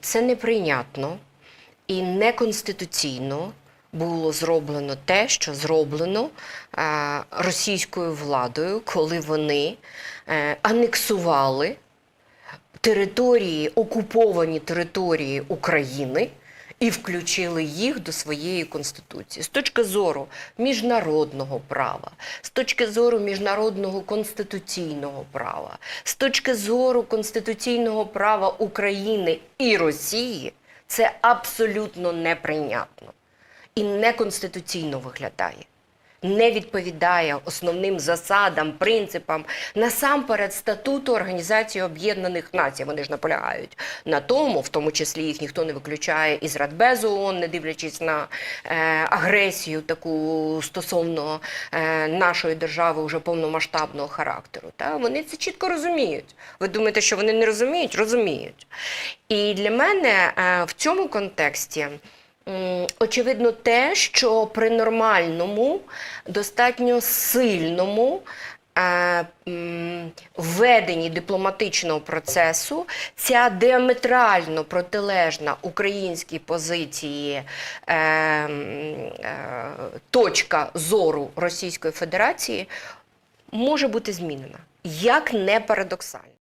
Це неприйнятно і неконституційно було зроблено те, що зроблено е, російською владою, коли вони е, анексували території, окуповані території України і включили їх до своєї конституції з точки зору міжнародного права, з точки зору міжнародного конституційного права, з точки зору конституційного права України і Росії, це абсолютно неприйнятно і неконституційно виглядає. Не відповідає основним засадам, принципам насамперед статуту Організації Об'єднаних Націй. Вони ж наполягають на тому, в тому числі їх ніхто не виключає із Радбезу ООН, не дивлячись на е, агресію таку стосовно е, нашої держави уже повномасштабного характеру. Та вони це чітко розуміють. Ви думаєте, що вони не розуміють? Розуміють. І для мене е, в цьому контексті. М, Очевидно, те, що при нормальному, достатньо сильному е, введенні дипломатичного процесу ця діаметрально протилежна українській позиції е, е, точка зору Російської Федерації може бути змінена. Як не парадоксально.